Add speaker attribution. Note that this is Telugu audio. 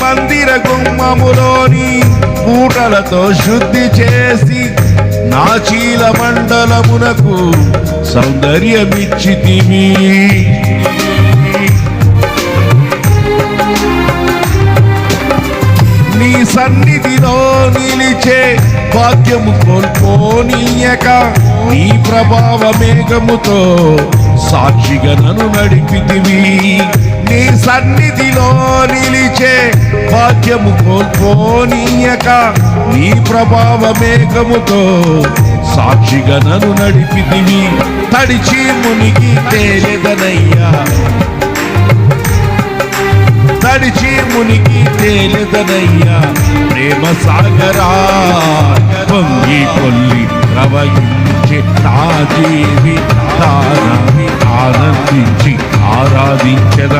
Speaker 1: మందిర గుమ్మములోని పూటలతో శుద్ధి చేసి నాచీల మండలమునకు సౌందర్యమిచ్చితివి నీ సన్నిధిలో నిలిచే భాగ్యము కోల్పోనీయక నీ ప్రభావ మేఘముతో సాక్షిగా నన్ను నడిపితివి. నీ సన్నిధిలో నిలిచే భాగ్యము కోల్పోనీయక నీ ప్రభావ మేఘముతో సాక్షిగా నన్ను నడిపితివి. తడిచి మునిగి తేలేదనయ్యా తడిచి మునిగి తేలిదనయ్యా ప్రేమ సాగరా పొంగి కొల్లి ప్రవహించి నా జీవి తానవి ఆనందించి ఆరాధించద.